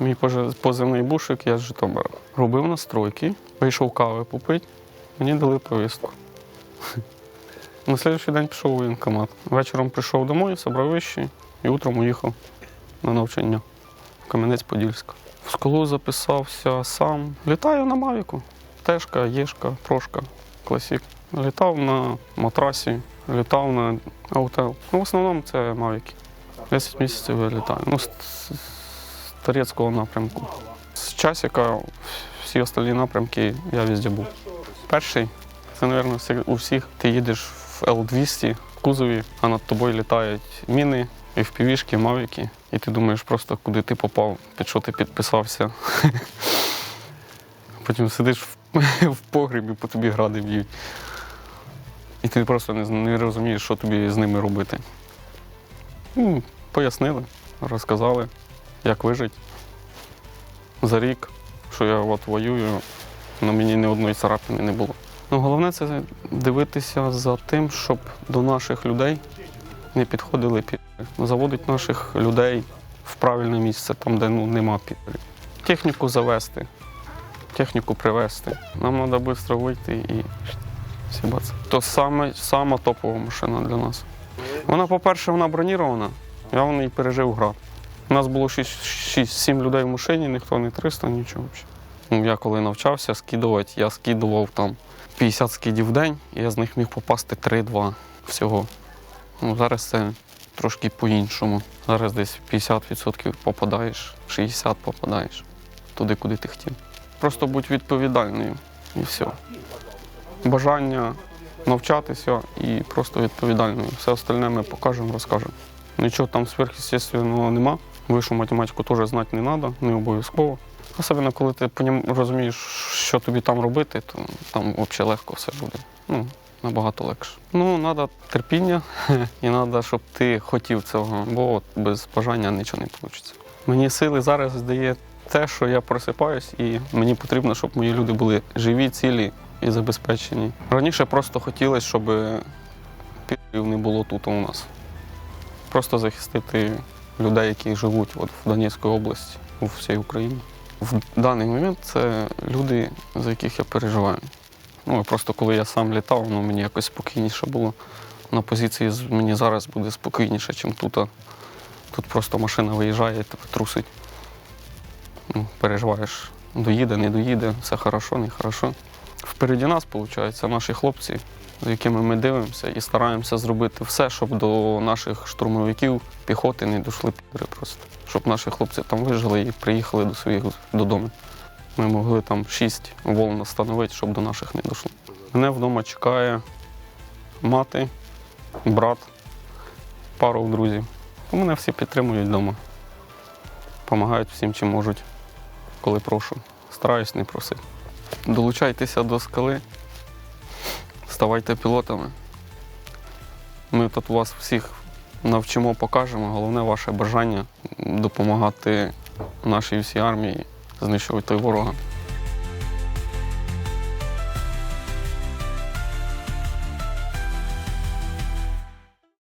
Мій позивний бушик, я з Житомира. Робив настройки, вийшов кави попити, мені дали повістку. На слідчий день пішов у воєнкомат. Вечором прийшов домой, зібрав вещі і утром уїхав на навчання в Кам'янець-Подільська. В школу записався сам. Літаю на Мавіку. Тешка, Єшка, Прошка, Класік. Літав на матрасі, літав на аутел. Ну, в основному це Мавіки. 10 місяців я літаю. Ну, з напрямку. З часика всі остальні напрямки я везде був. Перший, це, мабуть, у всіх. Ти їдеш в Л-200 в кузові, а над тобою літають міни, FPV-шки, мавіки. І ти думаєш просто, куди ти попав, під що ти підписався. Потім сидиш в, погрібі, по тобі гради б'ють. І ти просто не розумієш, що тобі з ними робити. Ну, пояснили, розказали, як вижити. За рік, що я от воюю, на мені ні одної царапини не було. Ну, головне це дивитися за тим, щоб до наших людей не підходили підри. Заводить наших людей в правильне місце, там, де ну, нема підрів. Техніку завести, техніку привезти. Нам треба швидко вийти і сібатися. То саме, сама топова машина для нас. Вона, по-перше, вона бронірована, я в неї пережив град. У нас було 6-7 людей в машині, ніхто не 300, нічого взагалі. Ну, я коли навчався скидувати, я скидував там 50 скидів в день, і я з них міг попасти 3-2 всього. Ну, зараз це трошки по-іншому. Зараз десь 50% попадаєш, 60% попадаєш туди, куди ти хотів. Просто будь відповідальною і все. Бажання навчатися і просто відповідальною. Все остальне ми покажемо, розкажемо. Нічого там сверхъестественного нема. Вищу математику теж знати не треба, не обов'язково. Особливо, коли ти розумієш, що тобі там робити, то там взагалі легко все буде. Ну, набагато легше. Ну, треба терпіння і треба, щоб ти хотів цього, бо без бажання нічого не вийде. Мені сили зараз дає те, що я просипаюсь, і мені потрібно, щоб мої люди були живі, цілі і забезпечені. Раніше просто хотілося, щоб підрив не було тут у нас. Просто захистити людей, які живуть от в Донецькій області, у всій Україні. В даний момент це люди, за яких я переживаю. Ну, просто коли я сам літав, воно мені якось спокійніше було. На позиції мені зараз буде спокійніше, ніж тут. Тут просто машина виїжджає, тебе трусить. Ну, переживаєш, доїде, не доїде, все хорошо, не хорошо. Впереді нас, виходить, наші хлопці, якими ми дивимося і стараємося зробити все, щоб до наших штурмовиків піхоти не дійшли підри просто. Щоб наші хлопці там вижили і приїхали до своїх додому. Ми могли там шість волн встановити, щоб до наших не дійшло. Мене вдома чекає мати, брат, пару друзів. Мене всі підтримують вдома. Допомагають всім, чим можуть, коли прошу. Стараюсь не просити. Долучайтеся до скали, ставайте пілотами. Ми тут вас всіх навчимо, покажемо. Головне ваше бажання допомагати нашій всій армії знищувати ворога.